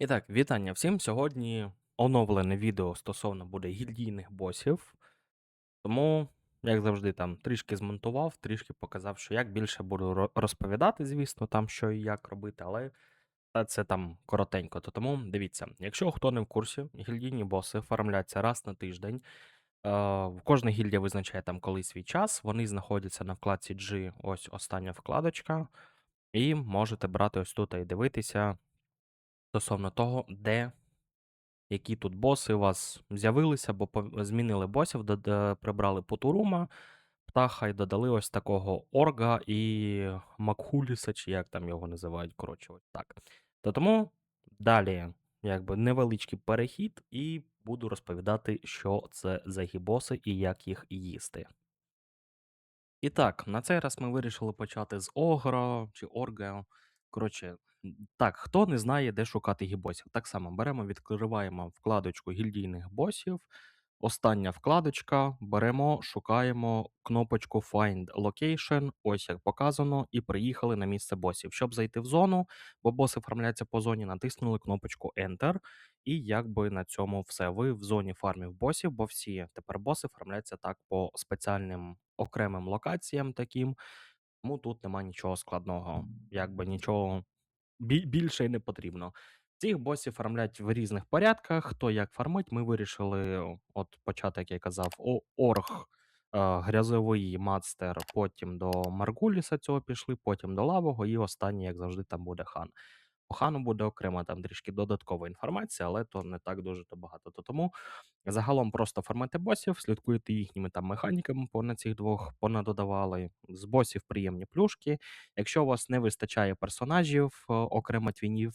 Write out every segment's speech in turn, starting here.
І так, вітання всім. Сьогодні оновлене відео стосовно буде гільдійних босів. Тому, як завжди, там трішки змонтував, трішки показав, що як більше буду розповідати, звісно, там що і як робити, але це там коротенько. То тому дивіться, якщо хто не в курсі, гільдійні боси оформляються раз на тиждень. Е, кожна гільдія визначає там колись свій час. Вони знаходяться на вкладці G, ось остання вкладочка, і можете брати ось тут і дивитися стосовно того, де які тут боси у вас з'явилися, бо змінили босів, прибрали Потурума, птаха і додали ось такого Орга і Макхуліса, чи як там його називають, коротше, ось так. То тому далі, якби невеличкий перехід, і буду розповідати, що це за гібоси і як їх їсти. І так, на цей раз ми вирішили почати з Огра чи Орга. Коротше, так, хто не знає, де шукати гібосів. Так само беремо, відкриваємо вкладочку гільдійних босів. Остання вкладочка, беремо, шукаємо кнопочку Find Location, ось як показано, і приїхали на місце босів. Щоб зайти в зону, бо боси оформляються по зоні, натиснули кнопочку Enter, і якби на цьому все. Ви в зоні фармів босів, бо всі тепер боси оформляються так по спеціальним окремим локаціям таким. Тому тут нема нічого складного, якби нічого бі- більше й не потрібно. Цих босів фармлять в різних порядках. Хто як фармить, ми вирішили от почати, як я казав, о- орг, е, грязовий мастер, потім до Маргуліса цього пішли, потім до лавого, і останній, як завжди, там буде хан. По хану буде окремо там трішки додаткова інформація, але то не так дуже то багато. То тому загалом просто формати босів, слідкуйте їхніми там механіками понад цих двох понадодавали. З босів приємні плюшки. Якщо у вас не вистачає персонажів, е, окремо твінів,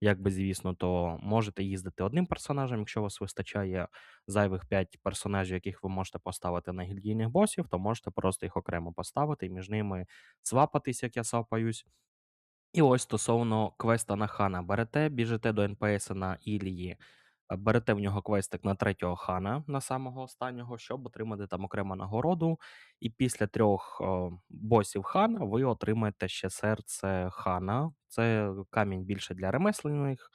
як би звісно, то можете їздити одним персонажем. Якщо у вас вистачає зайвих 5 персонажів, яких ви можете поставити на гільдійних босів, то можете просто їх окремо поставити і між ними свапатись, як я свапаюсь. І ось стосовно квеста на хана. Берете, біжите до НПС на Ілії, е, берете в нього квестик на третього хана, на самого останнього, щоб отримати там окрему нагороду. І після трьох о, босів хана ви отримаєте ще серце хана. Це камінь більше для ремеслених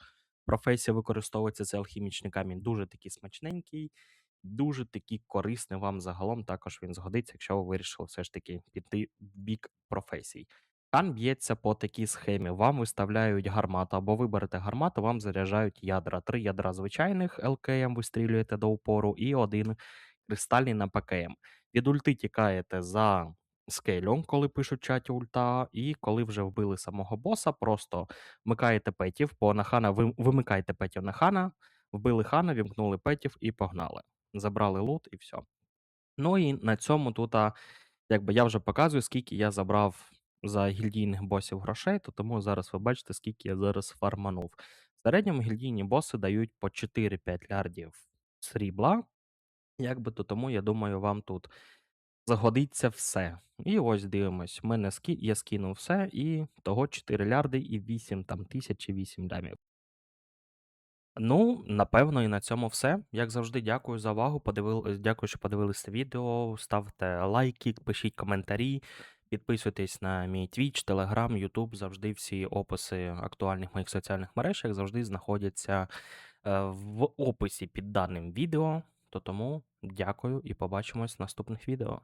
професій використовується. Це алхімічний камінь, дуже такий смачненький, дуже такий корисний вам загалом. Також він згодиться, якщо ви вирішили все ж таки піти в бік професій. Хан б'ється по такій схемі. Вам виставляють гармату, або ви берете гармату, вам заряджають ядра. Три ядра звичайних ЛКМ вистрілюєте до упору, і один кристальний на ПКМ. Від ульти тікаєте за скелю, коли пишуть чаті ульта, і коли вже вбили самого боса, просто вмикаєте петів, бо на хана ви вимикаєте петів на хана, вбили хана, вімкнули петів і погнали. Забрали лут і все. Ну і на цьому тут, якби я вже показую, скільки я забрав за гільдійних босів грошей, то тому зараз ви бачите, скільки я зараз фарманув. В середньому гільдійні боси дають по 4-5 лярдів срібла. Якби то тому, я думаю, вам тут загодиться все. І ось дивимось. Мене скі... я скинув все, і того 4 лярди і 8 там, тисяч чи 8 лямів. Ну, напевно, і на цьому все. Як завжди, дякую за увагу. Подивили... Дякую, що подивилися відео. Ставте лайки, пишіть коментарі, підписуйтесь на мій Twitch, Telegram, YouTube. Завжди всі описи актуальних моїх соціальних мереж, як завжди, знаходяться е, в описі під даним відео. То тому дякую і побачимось в наступних відео.